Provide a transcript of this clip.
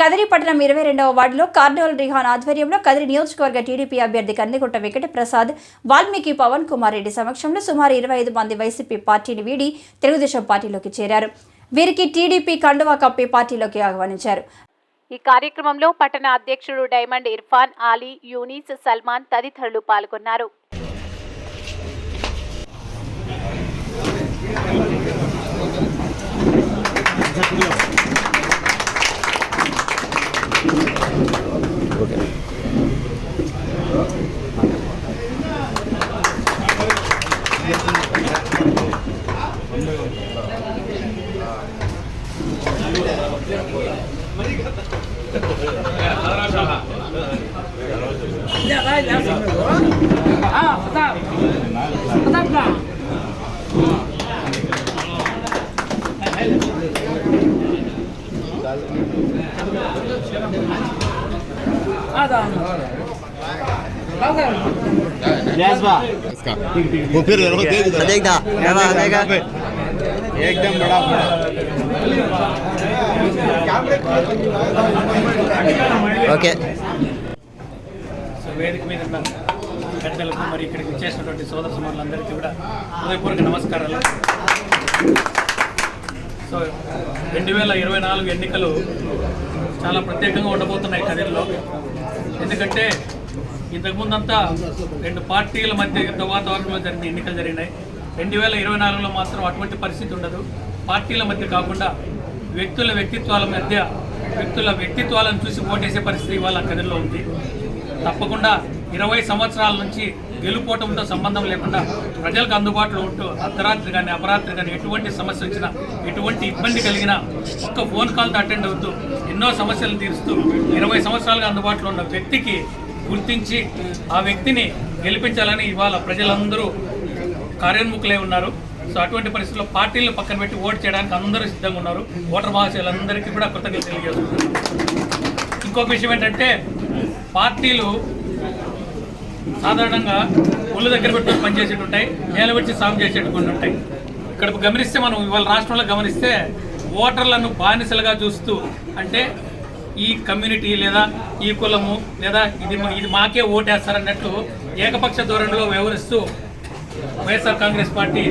కదిరి పట్టణం ఇరవై రెండవ వార్డులో కార్నివల్ రిహాన్ ఆధ్వర్యంలో కదిరి నియోజకవర్గ టీడీపీ అభ్యర్థి కందిగుట్ట వెంకట ప్రసాద్ వాల్మీకి పవన్ కుమార్ రెడ్డి సమక్షంలో సుమారు ఇరవై ఐదు మంది వైసీపీ పార్టీని వీడి తెలుగుదేశం పార్టీలోకి చేరారు. వీరికి టీడీపీ కండువా కప్పి పార్టీలోకి ఆహ్వానించారు. ఈ కార్యక్రమంలో పట్టణ అధ్యక్షుడు డైమండ్ ఇర్ఫాన్ ఆలీ యూనిస్ సల్మాన్ తదితరులు పాల్గొన్నారు. Yes, ba. Yes, ba. Yes, ba. Yes, ba. Yes, ba. Yes, ba. Yes, ba. Yes, ba. Yes, ba. एकदम बड़ा बड़ा ఓకే సో వేదిక మీద ఉన్న పెద్దలకు మరి ఇక్కడికి వచ్చేసినటువంటి సోదర సమానులందరికీ కూడా హృదయపూర్వక నమస్కారాలు సో రెండు వేల ఇరవై నాలుగు ఎన్నికలు చాలా ప్రత్యేకంగా ఉండబోతున్నాయి కదిరిలో ఎందుకంటే ఇంతకుముందంతా రెండు పార్టీల మధ్య యుద్ధ వాతావరణంలో జరిగిన ఎన్నికలు జరిగినాయి రెండు వేల ఇరవై నాలుగులో మాత్రం అటువంటి పరిస్థితి ఉండదు. పార్టీల మధ్య కాకుండా వ్యక్తుల వ్యక్తిత్వాల మధ్య వ్యక్తుల వ్యక్తిత్వాలను చూసి ఓటేసే పరిస్థితి ఇవాళ కదిలో ఉంది. తప్పకుండా ఇరవై సంవత్సరాల నుంచి గెలుపోవటంతో సంబంధం లేకుండా ప్రజలకు అందుబాటులో ఉంటూ అర్ధరాత్రి కానీ అపరాత్రి కానీ ఎటువంటి సమస్య వచ్చినా ఎటువంటి ఇబ్బంది కలిగినా ఒక్క ఫోన్ కాల్తో అటెండ్ అవుతూ ఎన్నో సమస్యలు తీరుస్తూ ఇరవై సంవత్సరాలుగా అందుబాటులో ఉన్న వ్యక్తికి గుర్తించి ఆ వ్యక్తిని గెలిపించాలని ఇవాళ ప్రజలందరూ కార్యోన్ముఖులై ఉన్నారు. సో అటువంటి పరిస్థితుల్లో పార్టీలను పక్కన పెట్టి ఓటు చేయడానికి అందరూ సిద్ధంగా ఉన్నారు. ఓటర్ మహాశయులందరికీ కూడా కృతజ్ఞతలు తెలియజేస్తున్నారు ఇంకొక విషయం ఏంటంటే పార్టీలు సాధారణంగా ఒళ్ళు దగ్గర పెట్టుకొని పనిచేసేటి ఉంటాయి నిలబెట్టి సాగు చేసేటువంటి ఉంటాయి. ఇక్కడ గమనిస్తే మనం ఇవాళ రాష్ట్రంలో గమనిస్తే ఓటర్లను బానిసలుగా చూస్తూ అంటే ఈ కమ్యూనిటీ లేదా ఈ కులము లేదా ఇది ఇది మాకే ఓటేస్తారన్నట్టు ఏకపక్ష ధోరణిలో వ్యవహరిస్తూ వైఎస్ఆర్ కాంగ్రెస్ పార్టీ